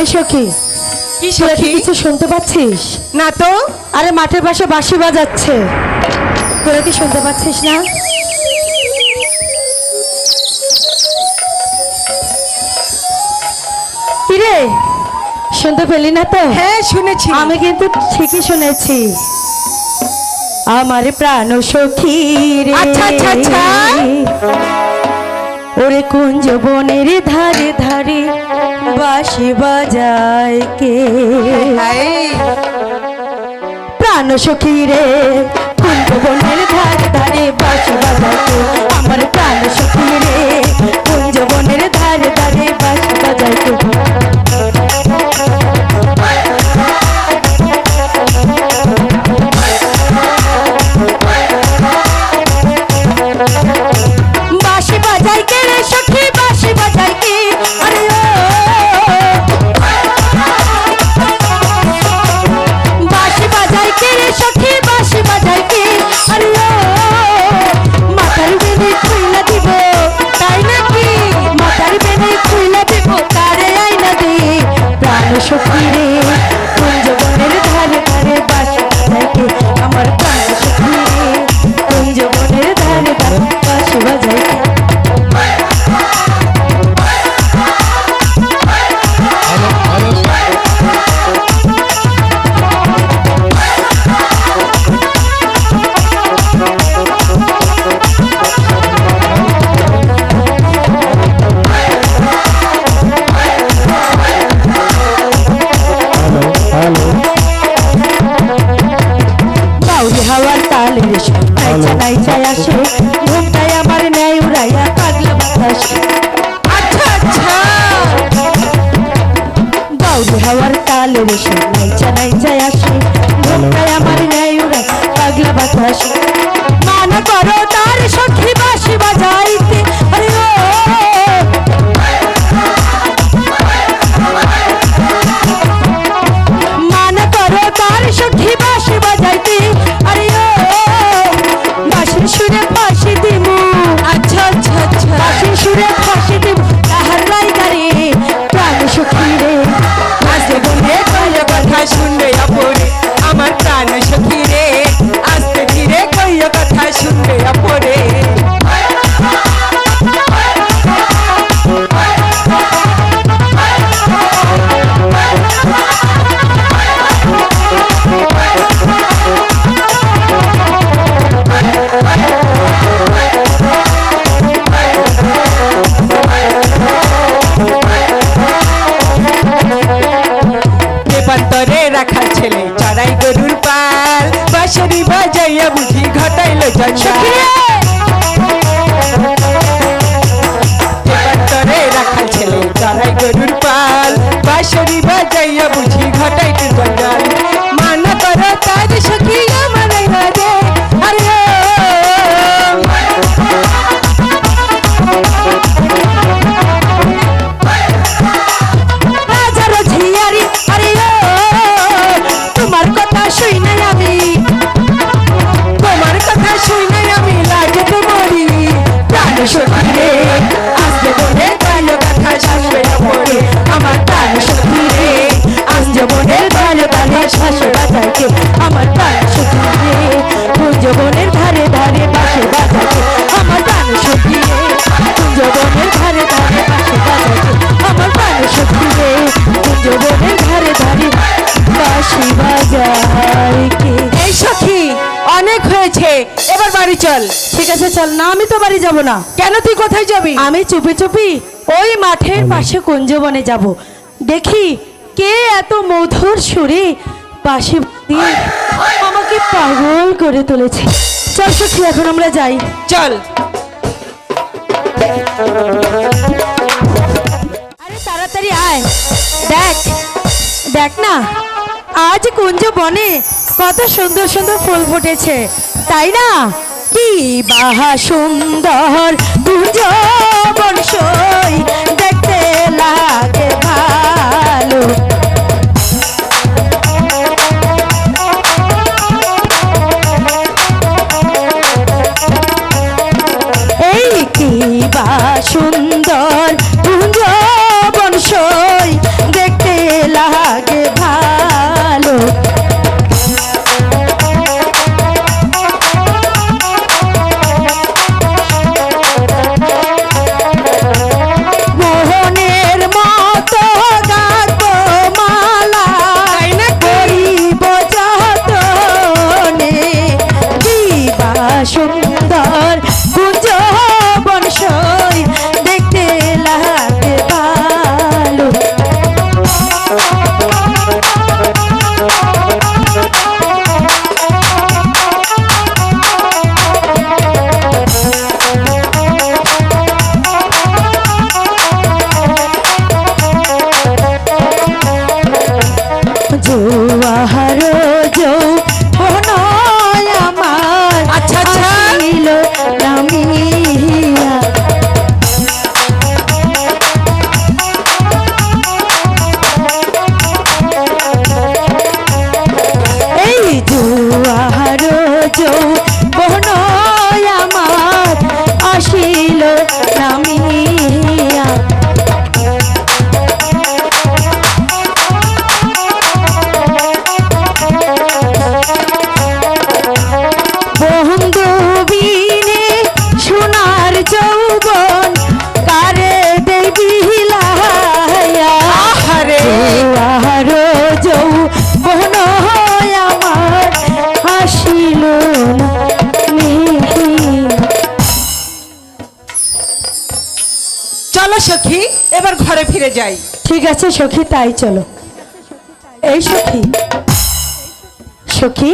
এই সখী কি সখী? কিছু শুনতে পাচ্ছিস? না তো। আরে মাঠের পাশে বাঁশি বাজাচ্ছে। তোরা কি শুনতে পাচ্ছিস না? কিরে শুনতে পেলি না তো? হ্যাঁ শুনেছি। আমি কিন্তু ঠিকই শুনেছি। আমার প্রাণ সখী রে। আচ্ছা, আচ্ছা, আচ্ছা। কুঞ্জ বনের ধারে ধারে বাসি বাজায় কে? প্রাণ সখী রে কুঞ্জ বনের ধারে ধারে বাঁশি বাউরি হাওয়ার তালে রেশে নাইচা নাইচায় আসে ঘুমটায় আমার ন্যায় উড়াই পাগলা বাতাসে মানা করো তার Tanzania. কুঞ্জবনের ধারে ধারে বাসে বাজাইকে আমার প্রাণ সখী রে কুঞ্জবনের ধারে ধারে বাসে বাজাইকে আমার প্রাণ সখী রে কুঞ্জবনের ধারে ধারে বাসি বাজাইকে এই সখী অনেক হয়েছে। এবার বাড়ি চল। ঠিক আছে চল। না আমি তো বাড়ি যাব না। কেন তুই কোথায় যাবি? আমি চুপি চুপি ওই মাঠের পাশে কুঞ্জবনে যাব। দেখি কে এত মধুর সুরে পাশে দিয়ে আমাকে পাগল করে তুলেছে। চল সত্যি এখন আমরা যাই। চল। আরে তাড়াতাড়ি আয়। দেখ দেখ না আজ কুঞ্জ বনে কত সুন্দর সুন্দর ফুল ফুটেছে। তাই না? কি বাহা সুন্দর কুঞ্জ বনসই Yo চলো সখী এবার ঘরে ফিরে যাই। ঠিক আছে সখী তাই চলো। এই সখী সখী